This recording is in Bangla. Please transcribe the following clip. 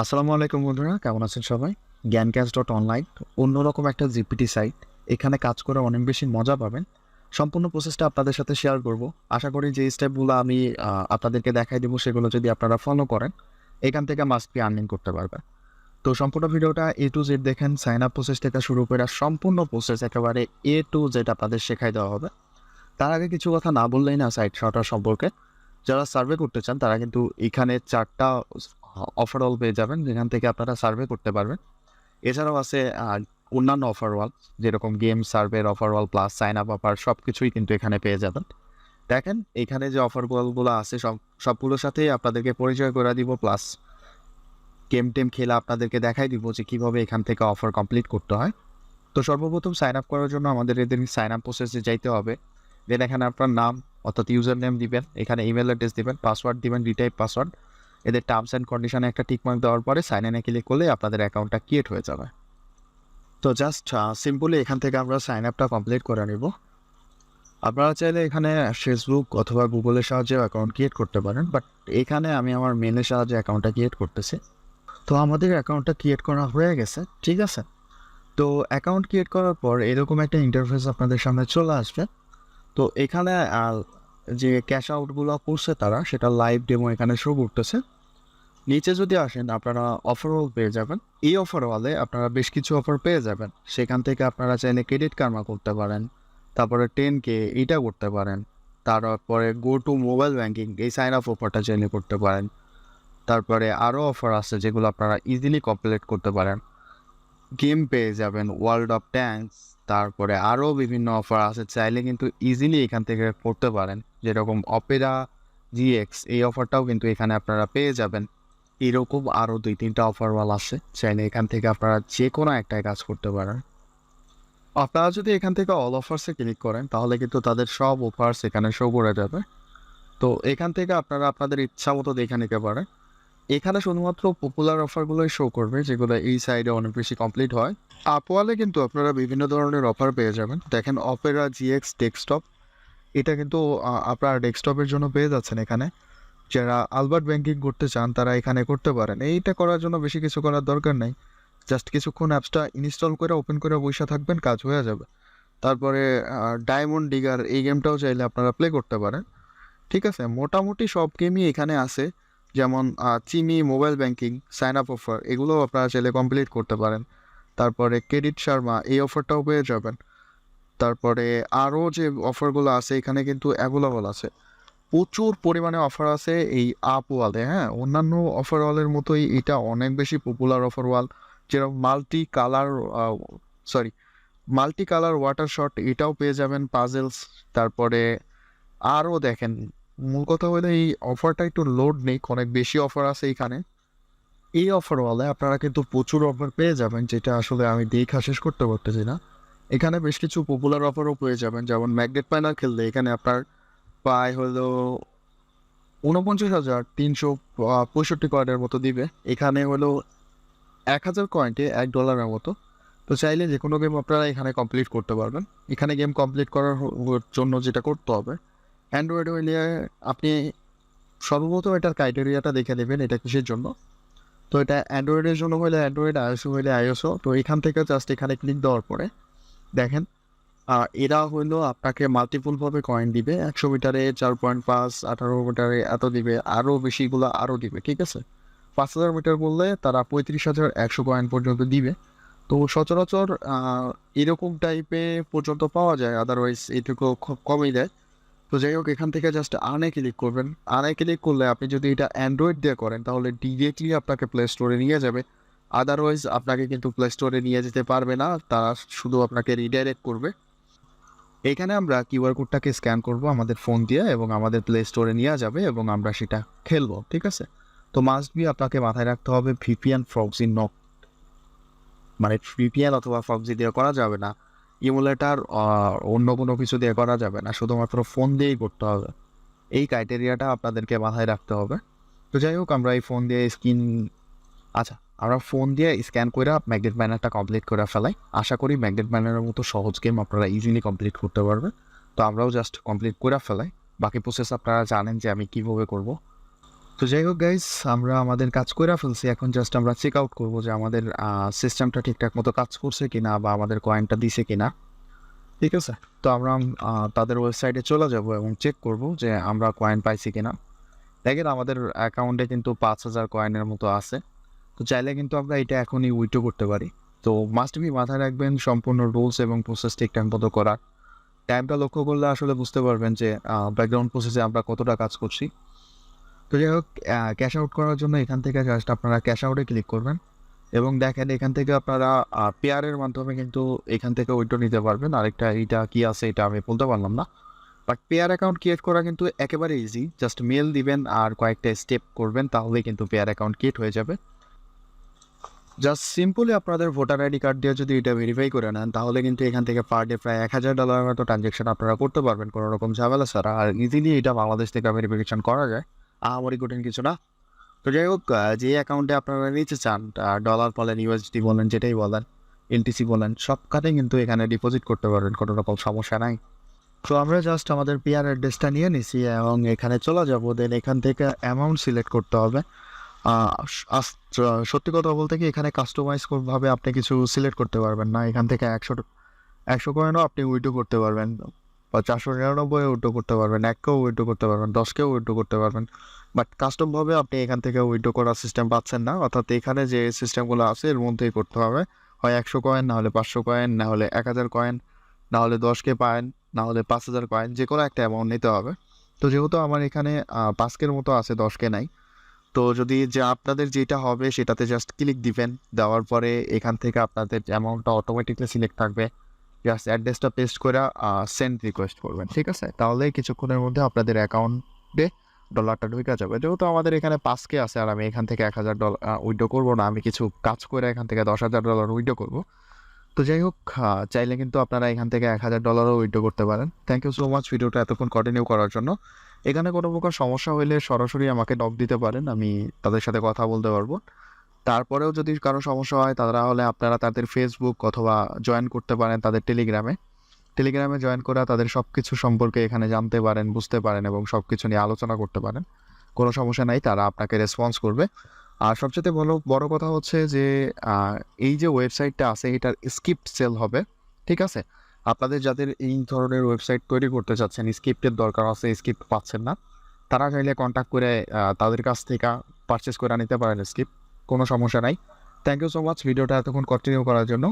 আসসালামু আলাইকুম বন্ধুরা, কেমন আছেন সবাই? জ্ঞানক্যাশ ডট অনলাইন অন্যরকম একটা জিপিটি সাইট। এখানে কাজ করে অনেক বেশি মজা পাবেন। সম্পূর্ণ প্রসেসটা আপনাদের সাথে শেয়ার করব। আশা করি যে স্টেপগুলো আমি আপনাদেরকে দেখাই দেবো, সেগুলো যদি আপনারা ফলো করেন, এখান থেকে মাস্ট বি আর্নিং করতে পারবেন। তো সম্পূর্ণ ভিডিওটা এ টু জেড দেখেন সাইন আপ প্রসেস থেকে শুরু করে সম্পূর্ণ প্রসেস একেবারে এ টু জেড আপনাদের শেখাই দেওয়া হবে। তার আগে কিছু কথা না বললেই না সাইট শটার সম্পর্কে। যারা সার্ভে করতে চান, তারা কিন্তু এখানে চারটা অফারঅল পেয়ে যাবেন। যেখান থেকে আপনারা সার্ভে করতে পারবেন। এছাড়াও আছে অন্যান্য অফারওয়াল যেরকম game সার্ভের offerwall plus sign up offer সব কিছুই কিন্তু এখানে পেয়ে যাবেন। দেখেন, এখানে যে অফার অফারগুলো আছে, সব, সবগুলোর সাথেই আপনাদেরকে পরিচয় করে দিব প্লাস গেম টেম খেলে আপনাদেরকে দেখাই দিব যে কীভাবে এখান থেকে অফার কমপ্লিট করতে হয়। তো সর্বপ্রথম সাইন আপ করার জন্য আমাদের এদের সাইন আপ প্রসেসে যাইতে হবে। দেন এখানে আপনার নাম, অর্থাৎ ইউজার নেম দিবেন, এখানে ইমেল অ্যাড্রেস দিবেন পাসওয়ার্ড দিবেন রিটাইপ পাসওয়ার্ড এদের টার্মস অ্যান্ড কন্ডিশনে একটা টিক মার্ক দেওয়ার পরে সাইন ইনে ক্লিক করলে আপনাদের অ্যাকাউন্টটা ক্রিয়েট হয়ে যাবে। তো জাস্ট সিম্পলি এখান থেকে আমরা সাইন আপটা কমপ্লিট করে নেব। আপনারা চাইলে এখানে ফেসবুক অথবা গুগলের সাহায্যে অ্যাকাউন্ট ক্রিয়েট করতে পারেন বাট এখানে আমি আমার মেলের সাহায্যে অ্যাকাউন্টটা ক্রিয়েট করতেছি। তো আমাদের অ্যাকাউন্টটা ক্রিয়েট করা হয়ে গেছে, ঠিক আছে? তো অ্যাকাউন্ট ক্রিয়েট করার পর এরকম একটা ইন্টারফেস আপনাদের সামনে চলে আসবে। তো এখানে যে ক্যাশ আউটগুলো করছে তারা, সেটা লাইভ ডেমো এখানে শো করতেছে। নিচে যদি আসেন, আপনারা অফারওয়াল পেয়ে যাবেন। এই অফার অফারওয়ালে আপনারা বেশ কিছু অফার পেয়ে যাবেন। সেখান থেকে আপনারা চাইলে ক্রেডিট কার্মা করতে পারেন, তারপরে টেন কে এটা করতে পারেন, তারপরে গো টু মোবাইল ব্যাঙ্কিং এই সাইন আপ অফারটা চাইলে করতে পারেন। তারপরে আরও অফার আছে যেগুলো আপনারা ইজিলি কমপ্লিট করতে পারেন। গেম পেয়ে যাবেন ওয়ার্ল্ড অফ ট্যাঙ্কস তারপরে আরও বিভিন্ন অফার আছে, চাইলে কিন্তু ইজিলি এখান থেকে করতে পারেন। যেরকম অপেরা জিএক্স এই অফারটাও কিন্তু এখানে আপনারা পেয়ে যাবেন। এরকম আরও দুই তিনটা অফারওয়াল আছে। চাইলে এখান থেকে আপনারা যে কোনো একটাই কাজ করতে পারেন। আপনারা যদি এখান থেকে অল অফার্সে ক্লিক করেন, তাহলে কিন্তু তাদের সব অফার্স এখানে শো করে যাবে। তো এখান থেকে আপনারা আপনাদের ইচ্ছা মতো দেখে নিতে পারেন। এখানে শুধুমাত্র পপুলার অফারগুলোই শো করবে, যেগুলো এই সাইডে অনেক বেশি কমপ্লিট হয়। আপওয়ালে কিন্তু আপনারা বিভিন্ন ধরনের অফার পেয়ে যাবেন। দেখেন অপেরা জিএক্স ডেস্কটপ এটা কিন্তু আপনারা ডেস্কটপের জন্য পেয়ে যাচ্ছেন এখানে। যারা আলবার্ট ব্যাংকিং করতে চান, তারা এখানে করতে পারেন। এইটা করার জন্য বেশি কিছু করার দরকার নেই। জাস্ট কিছুক্ষণ অ্যাপসটা ইনস্টল করে ওপেন করে বসে থাকবেন, কাজ হয়ে যাবে। তারপরে ডায়মন্ড ডিগার এই গেমটাও চাইলে আপনারা প্লে করতে পারেন। ঠিক আছে? মোটামুটি সব গেমই এখানে আছে। যেমন চিমি mobile banking sign up offer এগুলোও আপনারা চাইলে কমপ্লিট করতে পারেন। তারপরে ক্রেডিট শর্মা এই অফারটাও পেয়ে যাবেন। তারপরে আরও যে অফারগুলো আছে, এখানে কিন্তু অ্যাভেলেবল আছে। প্রচুর পরিমাণে অফার আছে এই আপ ওয়ালে হ্যাঁ? অন্যান্য অফার ওয়ালের মতোই এটা অনেক বেশি পপুলার অফার ওয়াল যেরকম multi colour sorry multi colour water shot এটাও পেয়ে যাবেন পাজেলস তারপরে আরও দেখেন, মূল কথা হলো এই অফারটা একটু লোড নেই, অনেক বেশি অফার আছে এখানে। এই অফার ওয়ালে আপনারা কিন্তু প্রচুর অফার পেয়ে যাবেন, যেটা আসলে আমি দেখা শেষ করতে পারতেছি না। এখানে বেশ কিছু পপুলার অফারও পেয়ে যাবেন, যেমন ম্যাগনেট পাইনার খেললে এখানে আপনার প্রায় হলো উনপঞ্চাশ হাজার তিনশো পঁয়ষট্টি কয়েনের মতো দিবে। এখানে হলো এক হাজার কয়েন্টে এক ডলারের মতো। তো চাইলে যে কোনো গেম আপনারা এখানে কমপ্লিট করতে পারবেন। এখানে গেম কমপ্লিট করার জন্য যেটা করতে হবে অ্যান্ড্রয়েড হইলে আপনি সর্বপ্রথম এটার ক্রাইটেরিয়াটা দেখে নেবেন এটা কিসের জন্য। তো এটা অ্যান্ড্রয়েডের জন্য হলে অ্যান্ড্রয়েড আইএসও হলে আইএসও তো এখান থেকে জাস্ট এখানে ক্লিক দেওয়ার পরে দেখেন এরা হইল আপনাকে মাল্টিপুলভাবে কয়েন দিবে। একশো মিটারে চার পয়েন্ট পাঁচ, আঠারো মিটারে এত দিবে আরও বেশিগুলো আরও দিবে, ঠিক আছে? পাঁচ হাজার মিটার বললে তারা পঁয়ত্রিশ হাজার একশো কয়েন পর্যন্ত দিবে। তো সচরাচর এরকম টাইপে পর্যন্ত পাওয়া যায় আদারওয়াইজ এটুকু খুব কমই দেয়। তো যাই হোক, এখান থেকে জাস্ট আনে ক্লিক করবেন। আনে ক্লিক করলে আপনি যদি এটা অ্যান্ড্রয়েড দিয়ে করেন, তাহলে ডিরেক্টলি আপনাকে প্লে স্টোরে নিয়ে যাবে। আদারওয়াইজ আপনাকে কিন্তু প্লে স্টোরে নিয়ে যেতে পারবে না, তারা শুধু আপনাকে রিডাইরেক্ট করবে। এখানে আমরা কিউআর কোডটাকে স্ক্যান করব আমাদের ফোন দিয়ে এবং আমাদের প্লে স্টোরে নিয়ে যাবে এবং আমরা সেটা খেলব, ঠিক আছে? তো মাস্ট বি আপনাকে মাথায় রাখতে হবে ভিপিএন ফ্রক্সি নক মানে ভিপিএন অথবা ফ্রক্সি দিয়ে করা যাবে না। ইমুলেটার অন্য কোনো কিছু দিয়ে করা যাবে না, শুধুমাত্র ফোন দিয়েই করতে হবে। এই ক্রাইটেরিয়াটা আপনাদেরকে মাথায় রাখতে হবে। তো যাই হোক, আমরা এই ফোন দিয়ে স্ক্রিন আচ্ছা আমরা ফোন দিয়ে স্ক্যান করে ম্যাগনেট ব্যানারটা কমপ্লিট করে ফেলাই। আশা করি ম্যাগনেট ব্যানারের মতো সহজ গেম আপনারা ইজিলি কমপ্লিট করতে পারবেন। তো আমরাও জাস্ট কমপ্লিট করে ফেলাই। বাকি প্রসেস আপনারা জানেন যে আমি কীভাবে করব। তো যাই হোক গাইস আমরা আমাদের কাজ করে ফেলছি। এখন জাস্ট আমরা চেক আউট করব যে আমাদের সিস্টেমটা ঠিকঠাক মতো কাজ করছে কিনা বা আমাদের কয়েনটা দিছে কিনা। ঠিক আছে? তো আমরা তাদের ওয়েবসাইটে চলে যাব এবং চেক করব যে আমরা কয়েন পাইছি কিনা। দেখেন আমাদের অ্যাকাউন্টে কিন্তু পাঁচ হাজার কয়েনের মতো আছে। তো চাইলে কিন্তু আমরা এটা এখনই উইথড্র করতে পারি। তো মাস্ট বি মাথায় রাখবেন সম্পূর্ণ রুলস এবং প্রসেস ঠিকঠাক মতো করার। টাইমটা লক্ষ্য করলে আসলে বুঝতে পারবেন যে ব্যাকগ্রাউন্ড প্রসেসে আমরা কতটা কাজ করছি। তো যাই হোক ক্যাশ আউট করার জন্য এখান থেকে জাস্ট আপনারা ক্যাশ আউটে ক্লিক করবেন এবং দেখেন এখান থেকে আপনারা পেয়ারের মাধ্যমে কিন্তু এখান থেকে উইড্রো নিতে পারবেন। আরেকটা এইটা কি আছে এটা আমি বলতে পারলাম না। বাট পেয়ার অ্যাকাউন্ট ক্রিয়েট করা কিন্তু একেবারে ইজি জাস্ট মেল দিবেন আর কয়েকটা স্টেপ করবেন তাহলেই কিন্তু পেয়ার অ্যাকাউন্ট ক্রিয়েট হয়ে যাবে। জাস্ট সিম্পলি আপনাদের ভোটার আইডি কার্ড দিয়ে যদি এটা ভেরিফাই করে নেন, তাহলে কিন্তু এখান থেকে পার ডে প্রায় এক হাজার ডলারের মতো ট্রানজ্যাকশন আপনারা করতে পারবেন, কোনো রকম ঝামেলা ছাড়া। আর ইজিলি এটা বাংলাদেশ থেকে ভেরিফিকেশন করা যায়, আহামরি কঠিন কিছু না। তো যাই হোক যে অ্যাকাউন্টে আপনারা নিতে চান ডলার বলেন ইউএসডি বলেন, যেটাই বলেন এলটিসি বলেন সব কাটে কিন্তু এখানে ডিপোজিট করতে পারবেন, কোনো রকম সমস্যা নাই। তো আমরা জাস্ট আমাদের পিআর অ্যাড্রেসটা নিয়ে নিছি এবং এখানে চলে যাব দেন এখান থেকে অ্যামাউন্ট সিলেক্ট করতে হবে। সত্যি কথা বলতে কি এখানে কাস্টমাইজ ভাবে আপনি কিছু সিলেক্ট করতে পারবেন না। এখান থেকে একশো একশো কয়েনও আপনি উইড্রো করতে পারবেন। বা চারশো নিরানব্বই উইড্রো করতে পারবেন এককেও উইড্রো করতে পারবেন দশকেও উইড্রো করতে পারবেন। বাট কাস্টমভাবে আপনি এখান থেকে উইড্রো করার সিস্টেম পাচ্ছেন না। অর্থাৎ এখানে যে সিস্টেমগুলো আছে, এর মধ্যেই করতে হবে। হয় একশো কয়েন না হলে পাঁচশো কয়েন না হলে এক হাজার কয়েন না হলে দশকে পায়েন না হলে পাঁচ হাজার কয়েন যে কোনো একটা অ্যামাউন্ট নিতে হবে। তো যেহেতু আমার এখানে পাঁচকের মতো আছে দশকে নাই তো যদি যে আপনাদের যেটা হবে সেটাতে জাস্ট ক্লিক দিবেন। দেওয়ার পরে এখান থেকে আপনাদের অ্যামাউন্টটা অটোমেটিকলি সিলেক্ট থাকবে। জাস্ট অ্যাড্রেসটা পেস্ট করে সেন্ড রিকোয়েস্ট করবেন, ঠিক আছে? তাহলে কিছুক্ষণের মধ্যে আপনাদের অ্যাকাউন্টে ডলারটা ঢুকে যাবে। যেহেতু আমাদের এখানে পাঁচকে আছে আর আমি এখান থেকে এক হাজার ডলার উইড্রো করব না, আমি কিছু কাজ করে এখান থেকে দশ হাজার ডলার উইড্রো করব। তো যাই হোক চাইলে কিন্তু আপনারা এখান থেকে এক হাজার ডলারও উইড্রো করতে পারেন। থ্যাংক ইউ সো মাচ ভিডিওটা এতক্ষণ কন্টিনিউ করার জন্য। এখানে কোনো প্রকার সমস্যা হলে সরাসরি আমাকে নক দিতে পারেন, আমি তাদের সাথে কথা বলতে পারব। তারপরেও যদি কারও সমস্যা হয় তারা হলে আপনারা তাদের ফেসবুক অথবা জয়েন করতে পারেন তাদের টেলিগ্রামে টেলিগ্রামে জয়েন করা তাদের সব কিছু সম্পর্কে এখানে জানতে পারেন, বুঝতে পারেন এবং সব কিছু নিয়ে আলোচনা করতে পারেন। কোনো সমস্যা নাই, তারা আপনাকে রেসপন্স করবে। আর সবচেয়ে ভালো বড় কথা হচ্ছে যে এই যে ওয়েবসাইটটা আছে এটার স্ক্রিপ্ট সেল হবে, ঠিক আছে? আপনাদের যাদের এই ধরনের ওয়েবসাইট তৈরি করতে চাচ্ছেন স্ক্রিপ্টের দরকার আছে স্ক্রিপ্ট পাচ্ছেন না, তারা চাইলে কন্ট্যাক্ট করে তাদের কাছ থেকে পারচেস করে নিতে পারেন স্ক্রিপ্ট কোনো সমস্যা নাই। থ্যাংক ইউ সো মাচ ভিডিওটা এতক্ষণ কন্টিনিউ করার জন্য।